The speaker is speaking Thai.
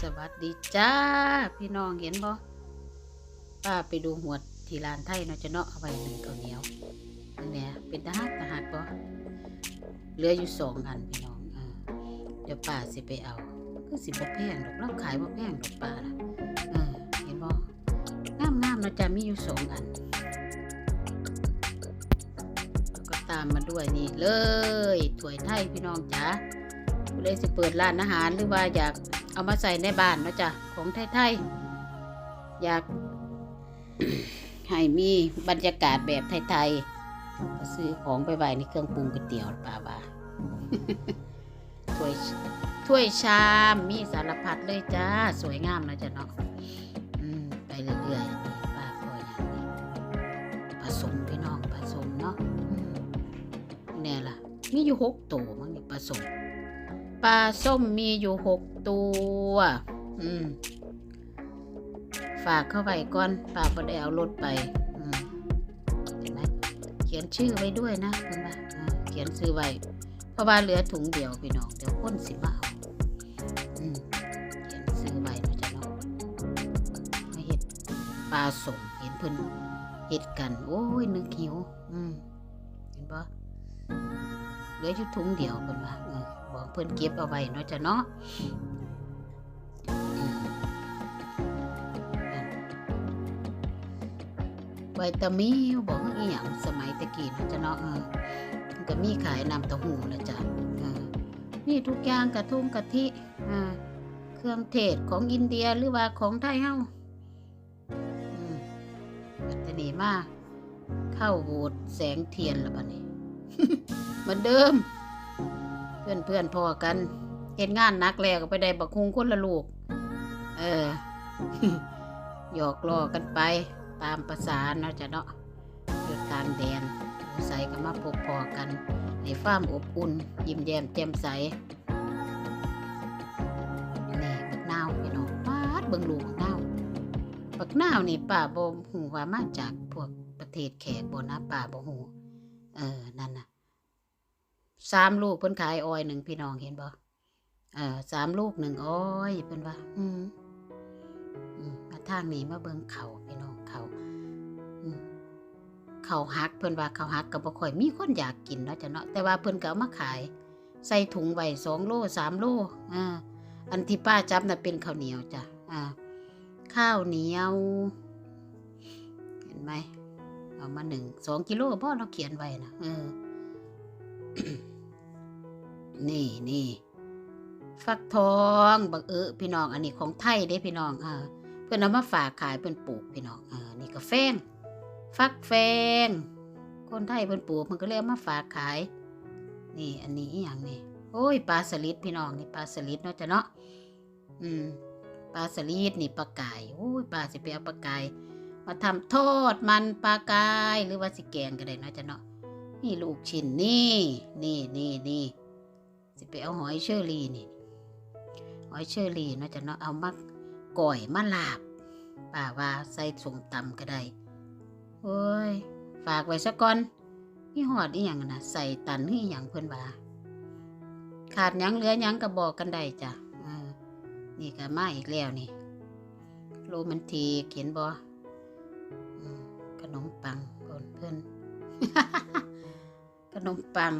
สวัสดีจ้า พี่น้องเห็นบ่ป้าไปดูหวดที่ร้านไทยเนาะจะเนาะเอาไว้หนึ่งข้าวเหนียวอันเนี้ยเป็นทหารทหารบ่เหลืออยู่สองอันพี่น้องเออเดี๋ยวป้าสิไปเอาคือสิบ่แพงดอกเราขายบ่แพงดอกป้าล่ะเออเห็นบ่งามงามๆเนาะจ้ะมีอยู่สองอันแล้วก็ตามมาด้วยนี่เลยถ้วยไทยพี่น้องจ๋า เลยสิเปิดร้านอาหารหรือว่าอยากเอามาใส่ในบ้านเนาะจ้ะของไทยๆอยากให้มีบรรยากาศแบบไทยๆก็ซื้อของไปไว้ในเครื่องปรุงก๋วยเตี๋ยวป่าว่าถ้วยถ้วยชามมีสารพัดเลยจ้า สวยงามนะจ๊ะเนาะไปเรื่อยๆนี่ป้าก็อย่างนี้ผสมพี่น้องผสมเนาะเนี่ยล่ะมีอยู่หกตัวมั้งนี่ผสม ปลาส้มมีอยู่หกตัว อืม ฝากเข้าไปก่อนฝากบ่ได้เอารถไป อืมเห็นไหมเขียนชื่อไว้ด้วยนะคุณว่าเออเขียนชื่อไว้ เพราะว่าเหลือถุงเดียวพี่น้องเดี๋ยวคนสิมาเอาอืมเขียนชื่อไว้นะจ๊ะเนาะมาเห็ดปลาส้มเห็นเพิ่นเห็ดกัน โอ้ยนึกหิว อืม เห็นปะ ลืออยู่ถุงเดียวเพิ่นว่าเออบอกเพิ่นเก็บเอาไว้เนาะจ้ะเนาะอืมไวตามิวบอกว่าอีหยังสมัยตะกี้เนาะจ้ะเนาะเออมันก็มีขายน้ำเต้าหู้แล้วจ้ะเออมีทุกอย่างกระทุ่งกะทิอ่าเครื่องเทศของอินเดียหรือว่าของไทยเฮาอืมปัตตานีมาเข้าโหวตแสงเทียนแล้วบัดนี้ เหมือนเดิม เพื่อนเพื่อนๆพอกันเห็นงานนักแล้วก็ไปได้บักคุงคนละลูก เออ หยอกล้อกันไป ตามประสาเนาะจ้ะเนาะอยู่ตางแดนใส่กันมาพบพอกัน ในฟ้าร์มอบอุ่น ยิ้มแย้มแจ่มใสนี่บักนาวพี่น้องปาดเบิ่งลูกบักนาวบักนาวนี่ป้าบ่ฮู้ว่ามาจากพวกประเทศแขกบ่นะป้าบ่ฮู้ เออ นั่นน่ะสามลูกเพิ่นขายอ้อยหนึ่งพี่น้องเห็นบ่เออสามลูกหนึ่งอ้อยเพิ่นว่า อืมอืมมาทางนี้มาเบิ่งเขาพี่น้องเขาอืมเขาฮักเพิ่นว่าเขาฮักก็บ่ค่อยมีคนอยากกินเนาะจ้ะเนาะแต่ว่าเพิ่นก็เอามาขาย ใส่ถุงไว้สองโลสามโลอ่าอันที่ป้าจับน่ะเป็นข้าวเหนียวจ้ะอ่าข้าวเหนียว เห็นไหม เอามาหนึ่งสองกิโลพ่อเราเขียนไว้นะเออ นี่นี่ฟักทองบักเออพี่น้อง อันนี้ของไทยเด้พี่น้องอ่าเพื่อนเอามาฝากขายเพื่อนปลูกพี่น้องอ่านี่ก็แฟงฟักแฟง คนไทยเพื่อนปลูกมันก็เลยเอามาฝากขาย นี่ อันนี้อย่างนี้โอ้ยปลาสลิดพี่น้องนี่ปลาสลิดเนาะจ้ะเนาะอืมปลาสลิดนี่ปลากายโอ้ยปลาสิไปเอาปลากาย มาทำทอดมันปลากายหรือว่าสิแกงก็ได้เนาะจ้ะเนาะนี่ลูกชิ้นนี่นี่นี่นี่สิไปเอาหอยเชอรี่นี่ หอยเชอรี่เนาะจ้ะเนาะเอามาก่อยมาลาบป่าว่าใส่สมตำก็ได้โอ้ยฝากไว้ซะก่อนนี่หอดอีหยังนะใส่ตันนี่อหย่างเพื่อนว่าขาดยังเหลือยังก็บอกกันได้จ้ะนี่ก็มาอีกแล้วนี่โรแมนติกเห็นบ่อืม ขนมปังก่อนเพื่อนขนมปัง